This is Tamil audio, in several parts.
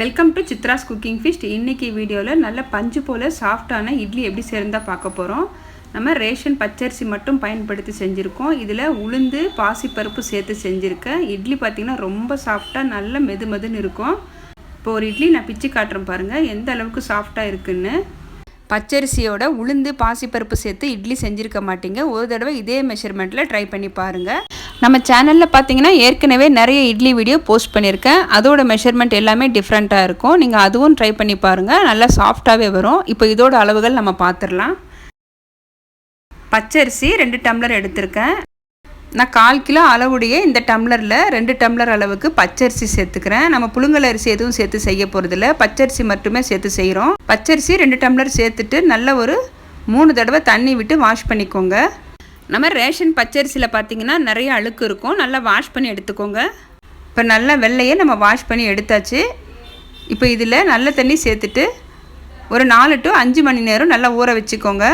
Welcome to Chitra's cooking first இன்றைக்கி வீடியோவில் நல்ல பஞ்சு போல் சாஃப்டான இட்லி எப்படி சேர்ந்தால் பார்க்க போகிறோம் நம்ம ரேஷன் பச்சரிசி மட்டும் பயன்படுத்தி செஞ்சுருக்கோம். இதில் உளுந்து பாசிப்பருப்பு சேர்த்து செஞ்சுருக்கேன். இட்லி பார்த்திங்கன்னா ரொம்ப சாஃப்டாக நல்ல மெது மெதுன்னு இருக்கும். இப்போ ஒரு இட்லி நான் பிச்சு காட்டுறேன் பாருங்கள் எந்த அளவுக்கு சாஃப்டாக இருக்குன்னு. பச்சரிசியோட உளுந்து பாசிப்பருப்பு சேர்த்து இட்லி செஞ்சுருக்க மாட்டீங்க. ஒரு தடவை இதே மெஷர்மெண்ட்டில் ட்ரை பண்ணி பாருங்கள் நம்ம சேனலில் பார்த்தீங்கன்னா ஏற்கனவே நிறைய இட்லி வீடியோ போஸ்ட் பண்ணியிருக்கேன் அதோட மெஷர்மெண்ட் எல்லாமே டிஃப்ரெண்ட்டாக இருக்கும். நீங்கள் அதுவும் ட்ரை பண்ணி பாருங்கள் நல்லா சாஃப்டாகவே வரும். இப்போ இதோட அளவுகள் நம்ம பார்த்துடலாம் பச்சரிசி ரெண்டு டம்ளர் எடுத்திருக்கேன். நான் கால் கிலோ அளவுடைய இந்த டம்ளரில் ரெண்டு டம்ளர் அளவுக்கு பச்சரிசி சேர்த்துக்கிறேன். நம்ம புழுங்கல் அரிசி எதுவும் சேர்த்து செய்ய போகிறதில்ல பச்சரிசி மட்டுமே சேர்த்து செய்கிறோம் பச்சரிசி ரெண்டு டம்ளர் சேர்த்துட்டு நல்ல ஒரு மூணு தடவை தண்ணி விட்டு வாஷ் பண்ணிக்கோங்க. நம்ம ரேஷன் பச்சரிசியில் பார்த்தீங்கன்னா நிறைய அழுக்கு இருக்கும். நல்லா வாஷ் பண்ணி எடுத்துக்கோங்க. இப்போ நல்லா வெள்ளையை நம்ம வாஷ் பண்ணி எடுத்தாச்சு. இப்போ இதில் நல்ல தண்ணி சேர்த்துட்டு ஒரு நாலு டு அஞ்சு மணி நேரம் நல்லா ஊற வச்சுக்கோங்க.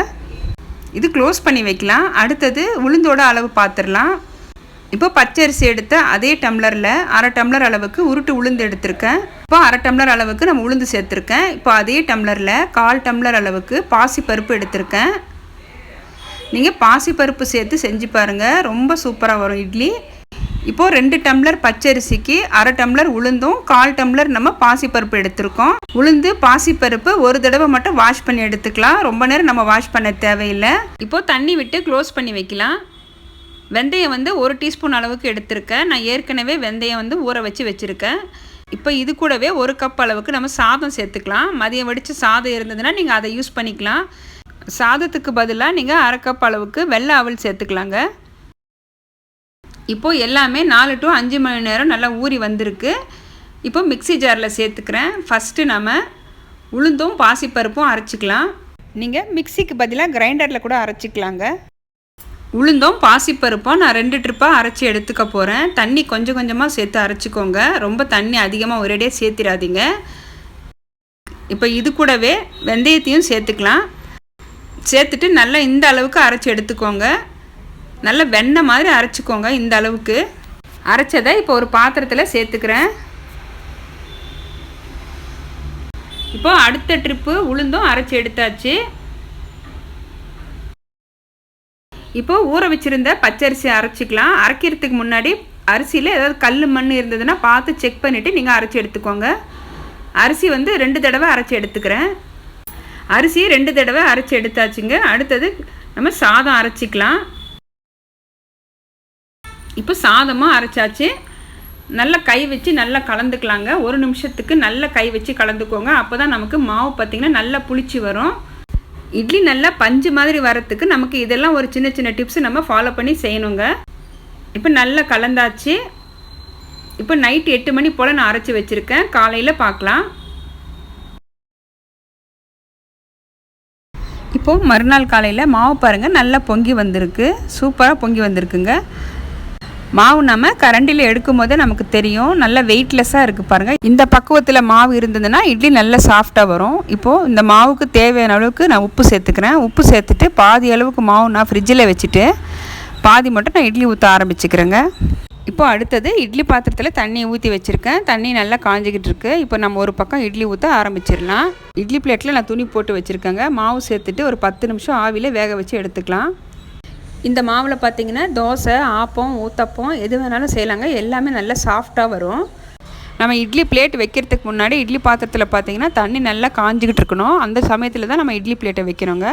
இது க்ளோஸ் பண்ணி வைக்கலாம். அடுத்தது உளுந்தோட அளவு பார்த்துடலாம் இப்போ பச்சரிசி எடுத்த அதே டம்ளரில் அரை டம்ளர் அளவுக்கு உருட்டு உளுந்து எடுத்திருக்கேன். இப்போ அரை டம்ளர் அளவுக்கு நம்ம உளுந்து சேர்த்துருக்கேன். இப்போ அதே டம்ளரில் கால் டம்ளர் அளவுக்கு பாசி பருப்பு எடுத்திருக்கேன். நீங்கள் பாசிப்பருப்பு சேர்த்து செஞ்சு பாருங்கள் ரொம்ப சூப்பராக வரும் இட்லி. இப்போது ரெண்டு டம்ளர் பச்சரிசிக்கு அரை டம்ளர் உளுந்தும் கால் டம்ளர் நம்ம பாசிப்பருப்பு எடுத்திருக்கோம். உளுந்து பாசிப்பருப்பு ஒரு தடவை மட்டும் வாஷ் பண்ணி எடுத்துக்கலாம். ரொம்ப நேரம் நம்ம வாஷ் பண்ண தேவையில்லை. இப்போது தண்ணி விட்டு க்ளோஸ் பண்ணி வைக்கலாம். வெந்தயம் வந்து ஒரு டீஸ்பூன் அளவுக்கு எடுத்திருக்கேன். நான் ஏற்கனவே வெந்தயம் வந்து ஊற வச்சு வச்சுருக்கேன். இப்போ இது கூடவே ஒரு கப் அளவுக்கு நம்ம சாதம் சேர்த்துக்கலாம். மதியம் வடித்து சாதம் இருந்ததுன்னா நீங்கள் அதை யூஸ் பண்ணிக்கலாம். சாதத்துக்கு பதிலாக நீங்கள் அரை கப் அளவுக்கு வெள்ளை அவல் சேர்த்துக்கலாங்க. இப்போது எல்லாமே நாலு டு அஞ்சு மணி நேரம் நல்லா ஊறி வந்திருக்கு. இப்போ மிக்சி ஜாரில் சேர்த்துக்கிறேன். ஃபஸ்ட்டு நம்ம உளுந்தும் பாசிப்பருப்பும் அரைச்சிக்கலாம். நீங்கள் மிக்சிக்கு பதிலாக கிரைண்டரில் கூட அரைச்சிக்கலாங்க. உளுந்தும் பாசிப்பருப்பும் நான் ரெண்டு ட்ரிப்பாக அரைச்சி எடுத்துக்க போகிறேன் தண்ணி கொஞ்சம் கொஞ்சமாக சேர்த்து அரைச்சிக்கோங்க. ரொம்ப தண்ணி அதிகமாக ஒரேடியாக சேர்த்திடாதீங்க இப்போ இது கூடவே வெந்தயத்தையும் சேர்த்துக்கலாம். சேர்த்துட்டு நல்லா இந்த அளவுக்கு அரைச்சி எடுத்துக்கோங்க. நல்ல வெண்ணெய் மாதிரி அரைச்சிக்கோங்க இந்த அளவுக்கு. அரைச்சதை இப்போ ஒரு பாத்திரத்தில் சேர்த்துக்கிறேன். இப்போ அடுத்த ட்ரிப்பு உளுந்தும் அரைச்சி எடுத்தாச்சு. இப்போ ஊற வச்சுருந்த பச்சரிசி அரைச்சிக்கலாம். அரைக்கிறதுக்கு முன்னாடி அரிசியில் ஏதாவது கல் மண் இருந்ததுன்னா பார்த்து செக் பண்ணிவிட்டு நீங்கள் அரைச்சி எடுத்துக்கோங்க. அரிசி வந்து ரெண்டு தடவை அரைச்சி எடுத்துக்கிறேன். அரிசி ரெண்டு தடவை அரைச்சி எடுத்தாச்சுங்க. அடுத்தது நம்ம சாதம் அரைச்சிக்கலாம். இப்போ சாதமாக அரைச்சாச்சு. நல்லா கை வச்சு நல்லா கலந்துக்கலாங்க. ஒரு நிமிஷத்துக்கு நல்லா கை வச்சு கலந்துக்கோங்க. அப்போ தான் நமக்கு மாவு பார்த்திங்கன்னா நல்லா புளிச்சு வரும். இட்லி நல்லா பஞ்சு மாதிரி வரத்துக்கு நமக்கு இதெல்லாம் ஒரு சின்ன சின்ன டிப்ஸ் நம்ம ஃபாலோ பண்ணி செய்யணுங்க. இப்போ நல்லா கலந்தாச்சு. இப்போ நைட்டு எட்டு மணி போல் நான் அரைச்சி வச்சுருக்கேன். காலையில் பார்க்கலாம் இப்போது மறுநாள் காலையில் மாவு பாருங்கள் நல்லா பொங்கி வந்திருக்கு. சூப்பராக பொங்கி வந்திருக்குங்க. மாவு நம்ம கரண்டியில் எடுக்கும் போதே நமக்கு தெரியும். நல்ல வெயிட்லெஸ்ஸாக இருக்குது பாருங்கள் இந்த பக்குவத்தில் மாவு இருந்ததுன்னா இட்லி நல்ல சாஃப்டாக வரும். இப்போது இந்த மாவுக்கு தேவையான அளவுக்கு நான் உப்பு சேர்த்துக்கிறேன். உப்பு சேர்த்துட்டு பாதி அளவுக்கு மாவு நான் ஃப்ரிட்ஜில் வச்சுட்டு பாதி மட்டும் நான் இட்லி ஊற்ற ஆரம்பிச்சுக்கிறேங்க. இப்போ அடுத்தது இட்லி பாத்திரத்தில் தண்ணி ஊற்றி வச்சுருக்கேன். தண்ணி நல்லா காஞ்சிக்கிட்டு இருக்கு. இப்போ நம்ம ஒரு பக்கம் இட்லி ஊற்ற ஆரம்பிச்சிடலாம். இட்லி பிளேட்டில் நான் துணி போட்டு வச்சுருக்கேங்க. மாவு சேர்த்துட்டு ஒரு பத்து நிமிஷம் ஆவியில் வேக வச்சு எடுத்துக்கலாம். இந்த மாவில் பார்த்தீங்கன்னா தோசை ஆப்பம் ஊத்தப்பம் எது வேணாலும் செய்யலாங்க. எல்லாமே நல்லா சாஃப்டாக வரும். நம்ம இட்லி பிளேட் வைக்கிறதுக்கு முன்னாடி இட்லி பாத்திரத்தில் பார்த்திங்கன்னா தண்ணி நல்லா காஞ்சிக்கிட்டு இருக்கணும். அந்த சமயத்தில் தான் நம்ம இட்லி பிளேட்டை வைக்கணுங்க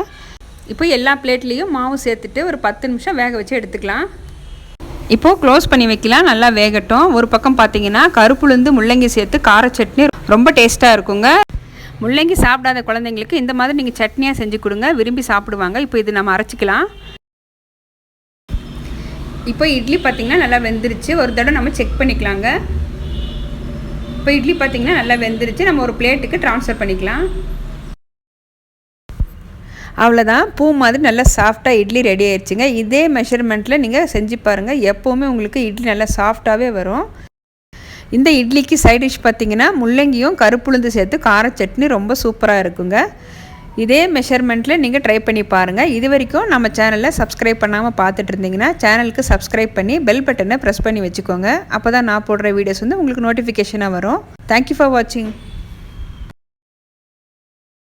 இப்போ எல்லா பிளேட்லேயும் மாவு சேர்த்துட்டு ஒரு பத்து நிமிஷம் வேக வச்சு எடுத்துக்கலாம். இப்போது க்ளோஸ் பண்ணி வைக்கலாம். நல்லா வேகட்டும். ஒரு பக்கம் பார்த்தீங்கன்னா கருப்புளுந்து முள்ளங்கி சேர்த்து கார சட்னி ரொம்ப டேஸ்ட்டாக இருக்குங்க. முள்ளங்கி சாப்பிடாத குழந்தைங்களுக்கு இந்த மாதிரி நீங்கள் சட்னியாக செஞ்சு கொடுங்க. விரும்பி சாப்பிடுவாங்க. இப்போ இது நம்ம அரைச்சிக்கலாம். இப்போ இட்லி பார்த்திங்கன்னா நல்லா வெந்துருச்சு. ஒரு தடவை நம்ம செக் பண்ணிக்கலாங்க. இப்போ இட்லி பார்த்திங்கன்னா நல்லா வெந்துருச்சு. நம்ம ஒரு பிளேட்டுக்கு ட்ரான்ஸ்ஃபர் பண்ணிக்கலாம். அவ்வளோதான் பூ மாதிரி நல்லா சாஃப்டாக இட்லி ரெடி ஆயிடுச்சுங்க இதே மெஷர்மெண்ட்டில் நீங்கள் செஞ்சு பாருங்கள் எப்போவுமே உங்களுக்கு இட்லி நல்லா சாஃப்டாகவே வரும். இந்த இட்லிக்கு சைட் டிஷ் பார்த்திங்கன்னா முள்ளங்கியும் கருப்புளுந்து சேர்த்து கார சட்னி ரொம்ப சூப்பராக இருக்குங்க. இதே மெஷர்மெண்ட்டில் நீங்கள் ட்ரை பண்ணி பாருங்கள் இது வரைக்கும் நம்ம சேனலில் சப்ஸ்கிரைப் பண்ணாமல் பார்த்துட்டு இருந்தீங்கன்னா சேனலுக்கு சப்ஸ்கிரைப் பண்ணி பெல் பட்டனை ப்ரெஸ் பண்ணி வச்சுக்கோங்க. அப்போ தான் நான் போடுற வீடியோஸ் வந்து உங்களுக்கு நோட்டிஃபிகேஷனாக வரும். தேங்க்யூ ஃபார் வாட்சிங்